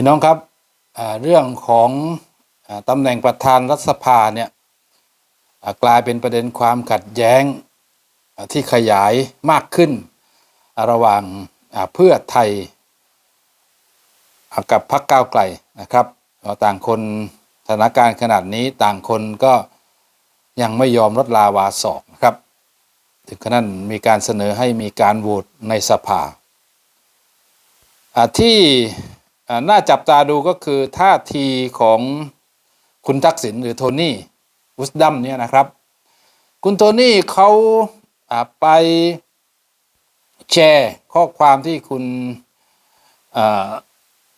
พี่น้องครับเรื่องของตำแหน่งประธานรัฐสภาเนี่ยกลายเป็นประเด็นความขัดแย้งที่ขยายมากขึ้น ระหว่างเพื่อไทย กับพรรคก้าวไกลนะครับ ต่างคนสถานการณ์ขนาดนี้ต่างคนก็ยังไม่ยอมลดลาวาสอกนะครับ ถึงขนาดมีการเสนอให้มีการโหวตในสภาที่ น่าจับตาดูก็คือท่าทีของคุณทักษิณหรือโทนี่วุสดัมเนี่ยนะครับ คุณโทนี่เขาไปแชร์ข้อความที่คุณ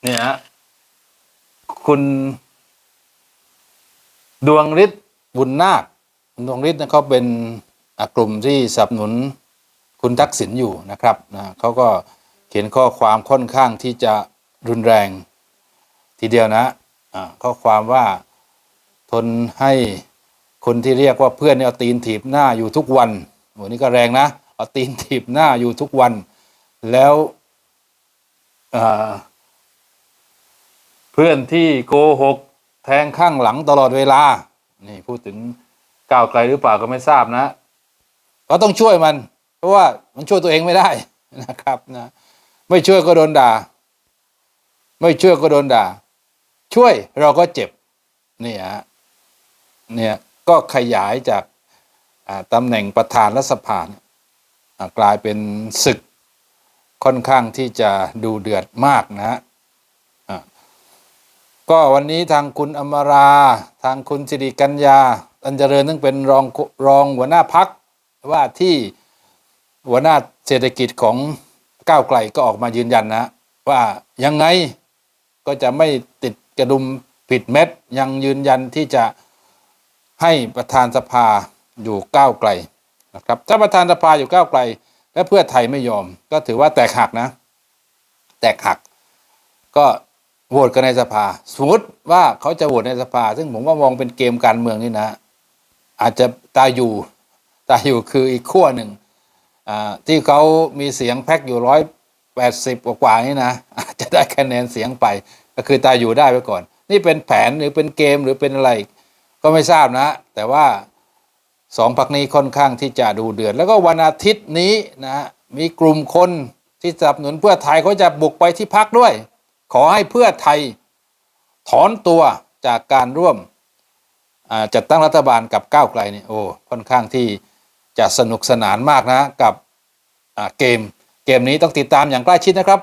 เนี่ยฮะคุณดวงฤทธิ์บุญนาคคุณดวงฤทธิ์นะเขาเป็นกลุ่มที่สนับสนุนคุณทักษิณอยู่นะครับนะเขาก็เขียนข้อความค่อนข้างที่จะ รุนแรง ทีเดียวนะข้อความว่าทนให้คนที่เรียกว่าเพื่อนเนี่ยเอาตีนถีบหน้าอยู่ทุกวันโหนี่ก็แรงนะเอาตีนถีบหน้าอยู่ทุกวัน แล้วเพื่อนที่โกหกแทงข้างหลังตลอดเวลา นี่พูดถึงก้าวไกลหรือเปล่าก็ไม่ทราบนะก็ต้องช่วยมัน เพราะว่ามันช่วยตัวเองไม่ได้นะครับนะไม่ช่วยก็โดนด่า ไม่ช่วยก็โดนด่า ช่วยเราก็เจ็บเนี่ยฮะเนี่ยก็ขยายจากตำแหน่งประธานรัฐสภาเนี่ยกลายเป็นศึกค่อนข้างที่จะดูเดือดมากนะฮะอะก็วันนี้ทางคุณอมรา ทางคุณสิริกัญญา อันเจริญซึ่งเป็นรองรองหัวหน้าพักว่าที่หัวหน้าเศรษฐกิจของก้าวไกลก็ออกมายืนยันนะ ว่ายังไง ก็จะไม่ติดกระดุมผิดเม็ด ยังยืนยันที่จะให้ประธานสภาอยู่ก้าวไกลนะครับถ้าประธานสภาอยู่ก้าวไกล และเพื่อไทยไม่ยอม ก็ถือว่าแตกหักนะ แตกหัก ก็โหวตกันในสภา สมมติว่าเขาจะโหวตในสภา ซึ่งผมว่ามองเป็นเกมการเมืองนี่นะ อาจจะตายอยู่ตายอยู่คืออีกขั้วหนึ่งอ่าที่เขามีเสียงแพ็กอยู่ร้อยแปดสิบกว่านี่นะอาจจะได้คะแนนเสียงไป ก็คือตายอยู่ได้ไว้ก่อน นี่เป็นแผนหรือเป็นเกมหรือเป็นอะไร ก็ไม่ทราบนะ แต่ว่าสองพักนี้ค่อนข้างที่จะดูเดือด แล้วก็วันอาทิตย์นี้นะมีกลุ่มคนที่สนับสนุนเพื่อไทยเขาจะบุกไปที่พักด้วย ขอให้เพื่อไทยถอนตัวจากการร่วมจัดตั้งรัฐบาลกับก้าวไกลเนี่ยโอ้ค่อนข้างที่จะสนุกสนานมากนะกับเกมเกมนี้ต้องติดตามอย่างใกล้ชิดนะครับ